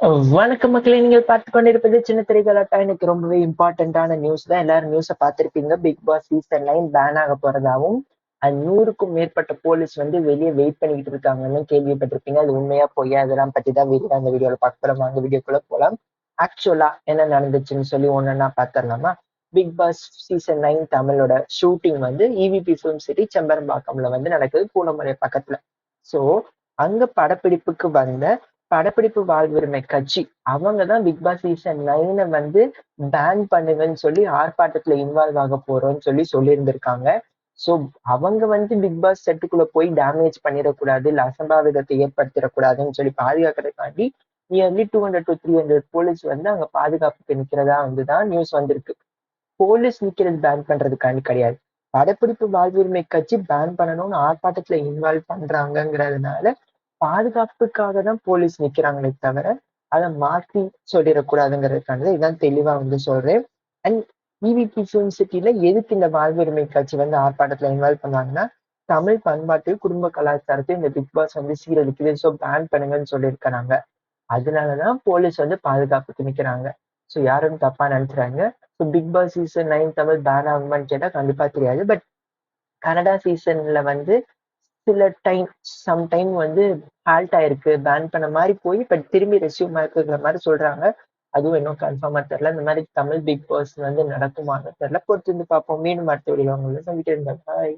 வணக்கம் மக்களே நீங்கள் பார்த்து கொண்டிருப்பது சின்ன திரைகளாட்டா எனக்கு ரொம்பவே இம்பார்ட்டன்டான நியூஸ் தான். எல்லாரும் நியூஸை பார்த்துருப்பீங்க. Bigg Boss season nine ban ஆக போறதாகவும் அது நூறுக்கும் மேற்பட்ட போலீஸ் வந்து வெளியே வெயிட் பண்ணிக்கிட்டு இருக்காங்கன்னு கேள்விப்பட்டிருப்பீங்க. அது உண்மையா பொய்யா இதெல்லாம் பத்தி தான் வீடியோ அந்த வீடியோவில் பார்க்க போறோம். அந்த வீடியோக்குள்ள போகலாம் ஆக்சுவலா என்ன நடந்துச்சுன்னு சொல்லி ஒன்னொன்னா பாத்திரலாமா பிக் பாஸ் சீசன் நைன் தமிழோட ஷூட்டிங் வந்து இவிபி ஃபிலிம் சிட்டி செம்பரம்பாக்கம்ல வந்து நடக்குது. பூலமலை பக்கத்துல. சோ அங்க படப்பிடிப்புக்கு வந்த படப்பிடிப்பு வாழ்வுரிமை கட்சி. அவங்க தான் பிக் பாஸ் சீசன் நைனை வந்து பேன் பண்ணுங்கன்னு சொல்லி ஆர்ப்பாட்டத்துல இன்வால்வ் ஆக போறோம்னு சொல்லி சொல்லியிருந்திருக்காங்க. ஸோ அவங்க வந்து பிக் பாஸ் செட்டுக்குள்ள போய் டேமேஜ் பண்ணிடக்கூடாது இல்லை அசம்பாவிதத்தை ஏற்படுத்திடக்கூடாதுன்னு சொல்லி பாதுகாக்கிறதுக்காண்டி nearly two hundred to three hundred police வந்து அங்கே பாதுகாப்புக்கு நிற்கிறதா வந்து தான் நியூஸ் வந்திருக்கு. போலீஸ் நிற்கிறது பேன் பண்றதுக்காண்டி கிடையாது. படப்பிடிப்பு வாழ்வுரிமை கட்சி பேன் பண்ணணும்னு ஆர்ப்பாட்டத்துல இன்வால்வ் பண்றாங்கங்கிறதுனால பாதுகாப்புக்காக தான் போலீஸ் நிக்கிறாங்களே தவிர அதை மாத்தி சொல்லிடக்கூடாதுங்கிறதுக்கானது இதான் தெளிவா வந்து சொல்றேன். அண்ட் இவிபி ஃபிலிம் சிட்டில எதுக்கு இந்த வாழ்வுரிமை கட்சி வந்து ஆர்ப்பாட்டத்துல இன்வால்வ் பண்ணாங்கன்னா தமிழ் பண்பாட்டு குடும்ப கலாச்சாரத்தை இந்த பிக் பாஸ் வந்து சீரழிக்குது ஸோ பேன் பண்ணுங்கன்னு சொல்லியிருக்கிறாங்க. அதனாலதான் போலீஸ் வந்து பாதுகாப்புக்கு நிக்கிறாங்க. ஸோ யாரும் தப்பா நினைச்சுறாங்க. So Bigg Boss season nine Tamil ban ஆகுமான்னு கேட்டா கண்டிப்பா தெரியாது. பட் கனடா சீசன்ல வந்து சில டைம் சம்டைம் வந்து ஹால்ட் ஆயிருக்கு பேன் பண்ண மாதிரி போய் பட் திரும்பி ரெசியூம் ஆயிருக்குங்கிற மாதிரி சொல்றாங்க. அதுவும் இன்னும் கன்ஃபார்மா தெரியல. இந்த மாதிரி தமிழ் பிக் பாஸ் வந்து நடக்குமான்னு தெரியல. பொறுத்து வந்து பார்ப்போம். மீண்டும் அடுத்த வீடியோ உங்களை சந்திக்கிறேன். பாய்